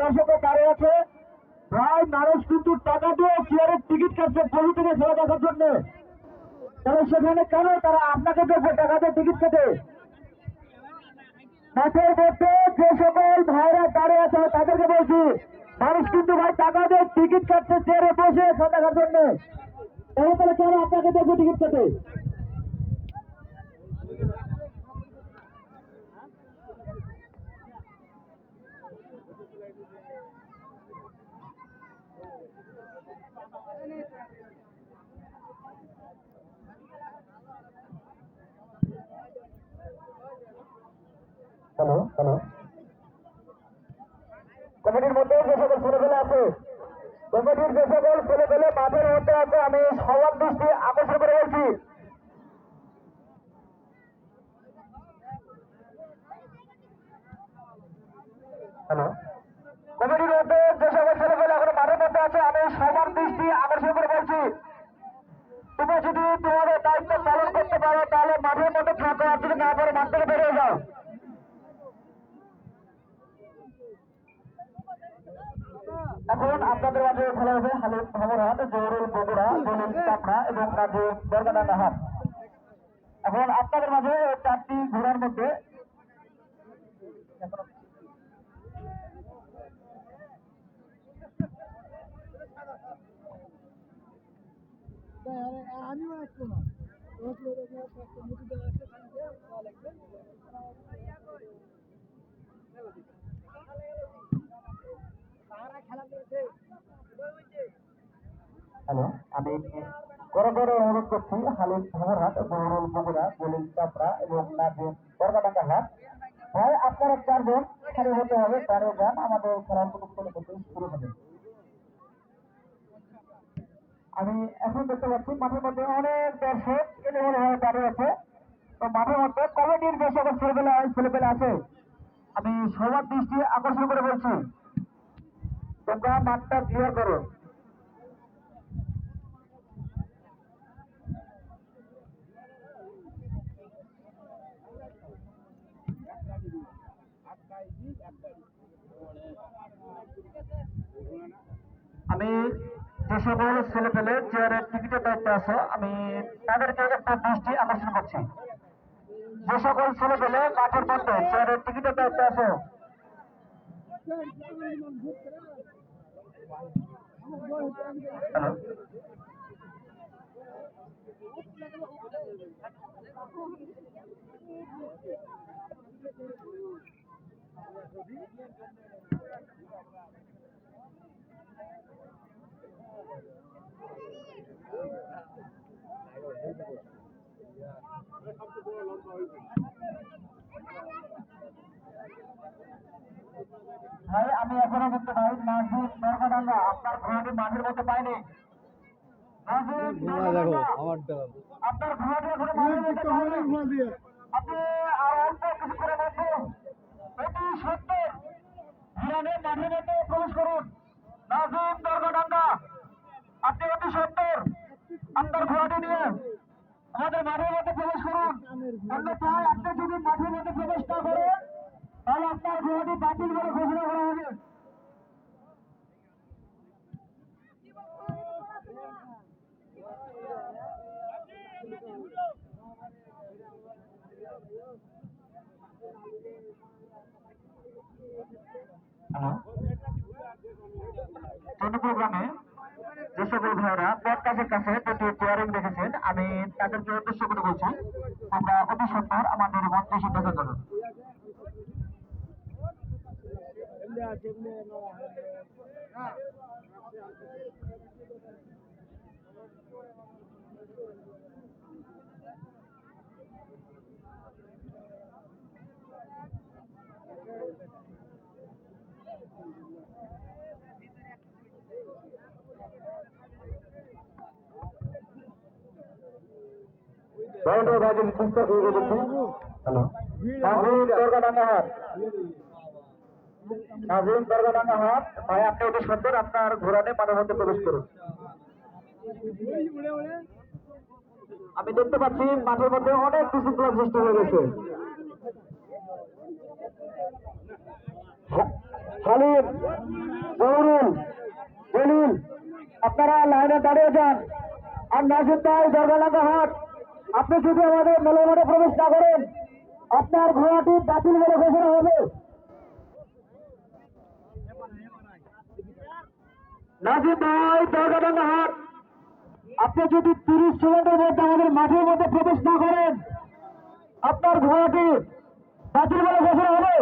দর্শকের দাঁড়িয়ে আছে। প্রায় মানুষ কিন্তু টাকা দিয়ে চেয়ারের টিকিট কাটছে বলি থেকে খেলা দেখার জন্য। তাহলে সেখানে কেন তারা আপনাকে টাকা দিয়ে টিকিট কেটে? মাঠের মধ্যে যে সকল ভাইরা দাঁড়িয়ে আছে তাদেরকে বলছি, মানুষ কিন্তু ভাই টাকা দিয়ে টিকিট কাটছে, চেয়ারে বসে খেলা দেখার জন্য। তাহলে কেন আপনাকে দেখবে টিকিট কেটে? Hello hello. কমিটির মধ্যে যে সকল ছেলেপেলে আছে, কমিটির যে সকল ছেলেপেলে মাঠের মধ্যে আছে, আমি সবার দৃষ্টি আকর্ষণ করে বলছি। কমিটির মধ্যে যে সকল ছেলেপেলে এখন মাঠের মধ্যে আছে, আমি সবার দৃষ্টি আকর্ষণ করে বলছি। তুমি যদি তোমাদের দায়িত্ব পালন করতে পারো, তাহলে মাঠের মধ্যে থাকো আর যদি না পারো মাঠ থেকে বেরিয়ে যাও। এখন আপনাদের মাঝে খেলা হবে হালিম হামরহাট জৌরুল বগুড়া দলিল চাপড়া এবং কাজী বরগাডাঙ্গা হাট এখন আপনাদের মাঝে চারটি ঘোড়ার মধ্যে আমি আসব না। হ্যালো, আমি বড় বড় অনুরোধ করছি, হালিম হামরহাট জৌরুল বগুড়া দলিল চাপড়া এবং কাজী বরগাডাঙ্গা হাট। ভাই, আপনারা চারজন সারি হতে হবে দাঁড়িয়ে যান আমাদের খেলার প্রতিষ্ঠানে শুরু হবে। আমি এখন দেখতে পাচ্ছি, মাঠের মধ্যে অনেক দর্শক এলোমেলো হয়ে দাঁড়িয়ে আছে। তো মাঠের মধ্যে কমিটির যে সকল ছেলেপেলে ছেলেপেলে আছে। আমি সবার দৃষ্টি আকর্ষণ করে বলছি, তোমরা মাঠটা ক্লিয়ার করো। আমি যে সকল ছেলে পেলে চেয়ারের টিকিটের দায়িত্বে আছে, আমি তাদেরকে একটা দৃষ্টি আকর্ষণ করছি। যে সকল ছেলে পেলে মাঠের মধ্যে চেয়ারের টিকিটের দায়িত্বে আছে ভাই আমি এখনও কিন্তু ভাই নাজিব নরকাডাঙ্গা আপনার ঘোড়াটি মাঠের মধ্যে পাইনি দেখো আমার আপনার ঘোড়াটি এখনও পাইনি আপনি আর অল্প কিছু করে মধ্যে অতি সত্তর হিরানের মাঠের মধ্যে প্রবেশ করুন। নাজিব নরকাডাঙ্গা আপনি অতি সত্তর। আপনার ঘোড়াটি নিয়ে আমাদের মাঠের মধ্যে প্রবেশ করুন। অন্যথায় আপনি যদি মাঠের তাহলে আপনার ঘোড়াটি বাতিল করে ঘোষণা করা হবে। চন্দ্রপুর গ্রামে যে সকল ভাইরা পথ কাছের কাছে দুটি চেয়ারিং রেখেছেন আমি তাদেরকে উদ্দেশ্য করে বলছি, আমরা অতি সত্তর আমাদের মন্ত্রী সিদ্ধান্ত করুন। বাউন্ডারি রাজেন পুস্তক হয়ে। গেছে হ্যালো। দরগাডাঙ্গা হাট নাজিম দরগাডাঙ্গা হাট ভাই আপনি আপনার প্রবেশ করুন। আমি দেখতে পাচ্ছি মাঠের মধ্যে অনেক বিশৃঙ্খলা সৃষ্টি হয়ে গেছে। আপনারা লাইনে দাঁড়িয়ে যান। আর নাসির ভাই দরগালাঙ্গা হাট আপনি যদি আমাদের মেলামাঠে প্রবেশ না করেন, আপনার ঘোড়াটি বাতিল বলে ঘোষণা হবে নাজিব ভাই দরগালাঙ্গা হাট আপনি যদি তিরিশ সেকেন্ডের মধ্যে আমাদের মাঠের মধ্যে প্রবেশ না করেন, আপনার ঘোড়াটি বাতিল বলে ঘোষণা হবে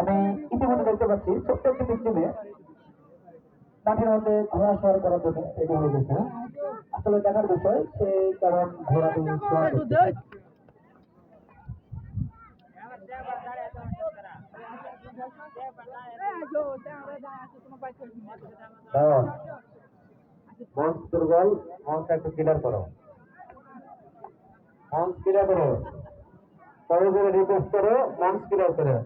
আমি ইতিমধ্যে দেখতে পাচ্ছি ছোট্ট একটি মাঠের মধ্যে ঘোড়া সওয়ার করার জন্য এটা হয়ে গেছে আসলে দেখার বিষয় সেই কারণ দুর্বল মঞ্চ একটু ক্লিয়ার করো। মঞ্চ ক্লিয়ার করো। করে রিকোয়েস্ট করো মঞ্চ ক্লিয়ার করো।